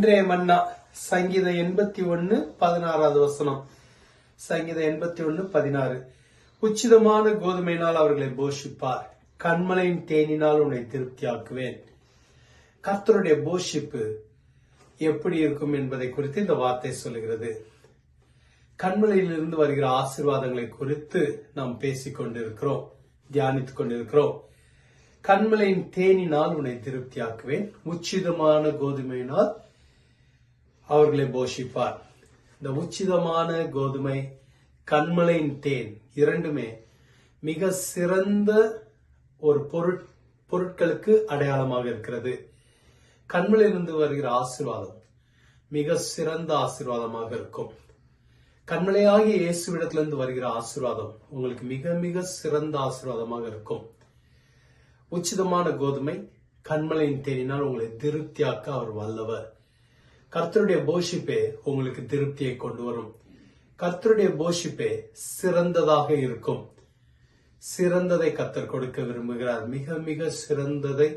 இன்றைய மன்னா சங்கீத எண்பத்தி ஒன்னு பதினாறாவது வசனம். சங்கீத எண்பத்தி ஒன்னு பதினாறு. உச்சிதமான கோதுமையினால் அவர்களை போஷிப்பார். கண்மலையின் தேனினால் உன்னை திருப்தியாக்குவேன். கர்த்தருடைய போஷிப்பு எப்படி இருக்கும் என்பதை குறித்து இந்த வார்த்தை சொல்லுகிறது. கண்மலையிலிருந்து வருகிற ஆசீர்வாதங்களை குறித்து நாம் பேசிக் கொண்டிருக்கிறோம் தியானித்துக் கொண்டிருக்கிறோம். கண்மலையின் தேனினால் உன்னை திருப்தியாக்குவேன். உச்சிதமான கோதுமையினால் அவர்களை போஷிப்பார். இந்த உச்சிதமான கோதுமை கண்மலையின் தேன் இரண்டுமே மிக சிறந்த ஒரு பொருட் பொருட்களுக்கு அடையாளமாக இருக்கிறது. கண்மலையிலிருந்து வருகிற ஆசீர்வாதம் மிக சிறந்த ஆசீர்வாதமாக இருக்கும். கண்மலையாகிய இயேசுவிடத்திலிருந்து வருகிற ஆசீர்வாதம் உங்களுக்கு மிக மிக சிறந்த ஆசீர்வாதமாக இருக்கும். உச்சிதமான கோதுமை கண்மலையின் தேனினால் உங்களை திருப்தியாக்க அவர் வல்லவர். கர்த்தருடைய போஷிப்பே உங்களுக்கு திருப்தியை கொண்டு வரும். கர்த்தருடைய போஷிப்பே சிறந்ததாக இருக்கும். சிறந்ததை கத்தர் கொடுக்க விரும்புகிறார். மிக மிக சிறந்ததை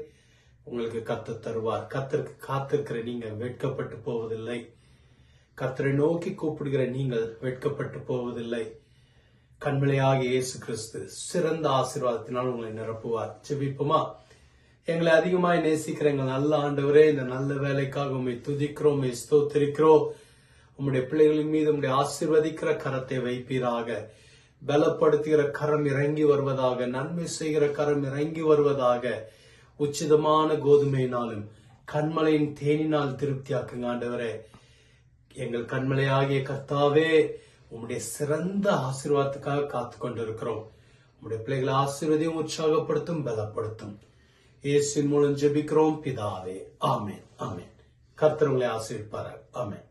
உங்களுக்கு கத்த தருவார். கத்தருக்கு காத்திருக்கிற நீங்கள் வெட்கப்பட்டு போவதில்லை. கத்தரை நோக்கி கூப்பிடுகிற நீங்கள் வெட்கப்பட்டு போவதில்லை. கண்மலையாக இயேசு கிறிஸ்து சிறந்த ஆசீர்வாதத்தினால் உங்களை நிரப்புவார். செபிப்போமா எங்களை அதிகமாய் நேசிக்கிற எங்கள் நல்ல ஆண்டவரே இந்த நல்ல வேலைக்காக உண்மை துதிக்கிறோம் உம்மை ஸ்தோத்திரிக்கிறோம். உம்முடைய பிள்ளைகளின் மீது உங்களுடைய ஆசிர்வதிக்கிற கரத்தை வைப்பீராக. பலப்படுத்துகிற கரம் இறங்கி வருவதாக நன்மை செய்கிற கரம் இறங்கி வருவதாக உச்சிதமான கோதுமையினாலும் கண்மலையின் தேனினால் திருப்தியாக்குங்க ஆண்டவரே. எங்கள் கண்மலையாகிய கர்த்தாவே உம்முடைய சிறந்த ஆசீர்வாதத்துக்காக காத்து கொண்டிருக்கிறோம் உம்முடைய பிள்ளைகளை ஆசீர்வதியும் உற்சாகப்படுத்தும் பலப்படுத்தும். இயேசின் மூலம் ஜெபிக்கிறோம். பிதாவே ஆமேன் ஆமேன். கர்த்தர் உங்களை ஆசீர்வார் ஆமேன்.